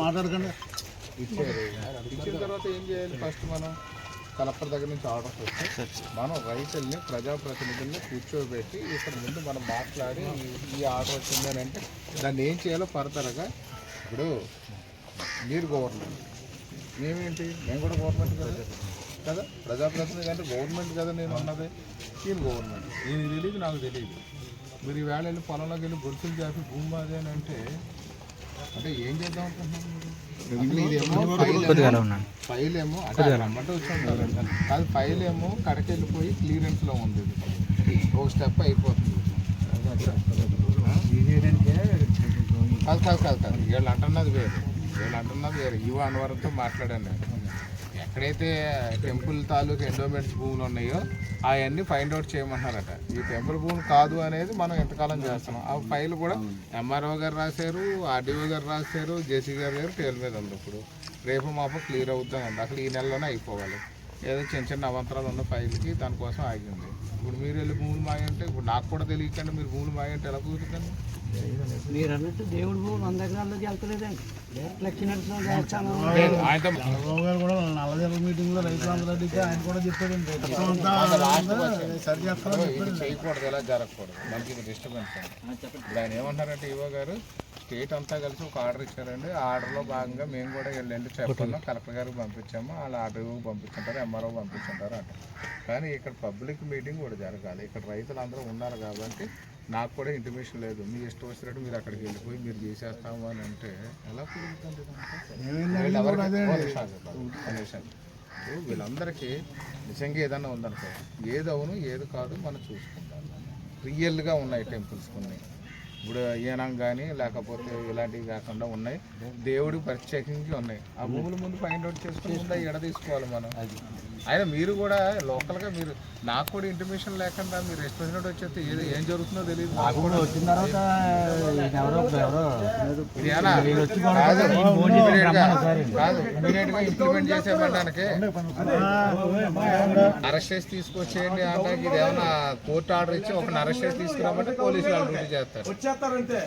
మాట్లాడకండి ఇచ్చారు ఇచ్చిన తర్వాత ఏం చేయాలి? ఫస్ట్ మనం కలెక్టర్ దగ్గర నుంచి ఆర్డర్స్ వస్తే మనం రైతుల్ని ప్రజాప్రతినిధుల్ని కూర్చోబెట్టి ఇక్కడ ముందు మనం మాట్లాడి ఈ- ఆర్డర్ వచ్చిందని అంటే దాన్ని ఏం చేయాలో ఫర్దర్గా ఇప్పుడు మీరు గవర్నమెంట్ మేమేంటి? మేము కూడా గవర్నమెంట్ కదా? కదా? ప్రజాప్రతినిధి అంటే గవర్నమెంట్ కదా నేను ఉన్నది నేను గవర్నమెంట్ నేను తెలియదు నాకు తెలియదు. మీరు ఈవేళ వెళ్ళి పొలంలోకి వెళ్ళి గొలుసులు చేపి భూమి మాది అని అంటే అంటే ఏం చేద్దాం ఫైల్ ఏమో- అంటే రమ్మంటే వచ్చి కాదు ఫైల్ ఏమో కడకి వెళ్ళిపోయి క్లియరెన్స్లో ఉంది. ఒక స్టెప్ అయిపోతుంది. కాదు కాదు కాదు కాదు. వీళ్ళు అంటున్నది వేరు. వీళ్ళు అంటున్నది వేరే యువ అన్వరంతో మాట్లాడాను నేను ఎక్కడైతే టెంపుల్ తాలూకు ఎండోమెంట్స్ భూములు ఉన్నాయో అవన్నీ ఫైండ్ అవుట్ చేయమంటున్నారట ఈ టెంపుల్ భూమి కాదు అనేది మనం ఎంతకాలం చేస్తున్నాం. ఆ ఫైల్ కూడా ఎంఆర్ఓ గారు రాశారు ఆర్డీఓ గారు రాశారు జేసీ గారు గారు టేల్ మీద ఉంది ఇప్పుడు. రేపు మాపు క్లియర్ అవుతుంది అసలు ఈ నెలలోనే అయిపోవాలి. ఏదో చిన్న చిన్న అవంతరాలు ఉన్న ఫైల్కి దానికోసం ఆగింది. ఇప్పుడు మీరు వెళ్ళి భూములు మాయంటే ఇప్పుడు నాకు కూడా తెలియకండి మీరు భూములు మాయంటే ఎలా కుదురుతుంది? మీరు అన్నట్టు దేవుడు వంద ఎకరాల్లోకి వెళ్తలేదండి చంద్రబాబు గారు కూడా నల్లజల్ల మీటింగ్లో రైతులందరూ అడిగితే ఆయన కూడా చెప్పాడండి. సరి చేస్తారని చేయకూడదు ఎలా జరగకూడదు. మనకి ఇది డిస్టర్బెన్స్ అండి ఇప్పుడు ఆయన ఏమంటారంటే ఈవో గారు స్టేట్ అంతా కలిసి ఒక ఆర్డర్ ఇచ్చారండి. ఆ ఆర్డర్లో భాగంగా మేము కూడా వెళ్ళండి చెప్పాము కలెక్టర్ గారికి పంపించాము. వాళ్ళ ఆర్డర్ పంపించుంటారు ఎంఆర్ఓ పంపించుంటారు అంట. కానీ ఇక్కడ పబ్లిక్ మీటింగ్ కూడా జరగాలి. ఇక్కడ రైతులు అందరూ ఉన్నారు కాబట్టి నాకు కూడా ఇంటిమేషన్ లేదు. మీ ఇష్టం వచ్చినట్టు మీరు అక్కడికి వెళ్ళిపోయి మీరు చేసేస్తాము అని అంటే ఎలా కుదురుతుంది వీళ్ళందరికీ నిజంగా ఏదన్నా ఉందనుకో ఏది అవును ఏది కాదు మనం చూసుకుంటాం. రియల్గా ఉన్నాయి టెంపుల్స్ కొన్ని. ఇప్పుడు ఈయనం కానీ లేకపోతే ఇలాంటివి కాకుండా ఉన్నాయి. దేవుడి ప్రత్యేకించి ఉన్నాయి. ఆ భూముల ముందు ఫైండ్ అవుట్ చేసుకుని ముందు ఎడ తీసుకోవాలి మనం? అయినా మీరు కూడా లోకల్గా మీరు నాకు కూడా ఇంటిమేషన్ లేకుండా మీరు ఎక్స్ప్రెసినట్టు వచ్చేస్తే ఏది ఏం జరుగుతుందో తెలియదు. నాకు కూడా వచ్చిన తర్వాత ఎవరో ఎవరో ఇది ఎలా? కాదు, immediate గా- కాదు immediate గా ఇంప్లిమెంట్ చేసేయడానికి అరెస్ట్ చేసి తీసుకొచ్చేయండి అంటే ఇది ఏమన్నా కోర్టు ఆర్డర్ ఇచ్చి ఒక అరెస్ట్ చేసి తీసుకురామంటే పోలీసులు వాళ్ళు డ్యూటీ చేస్తారు చేస్తారంతే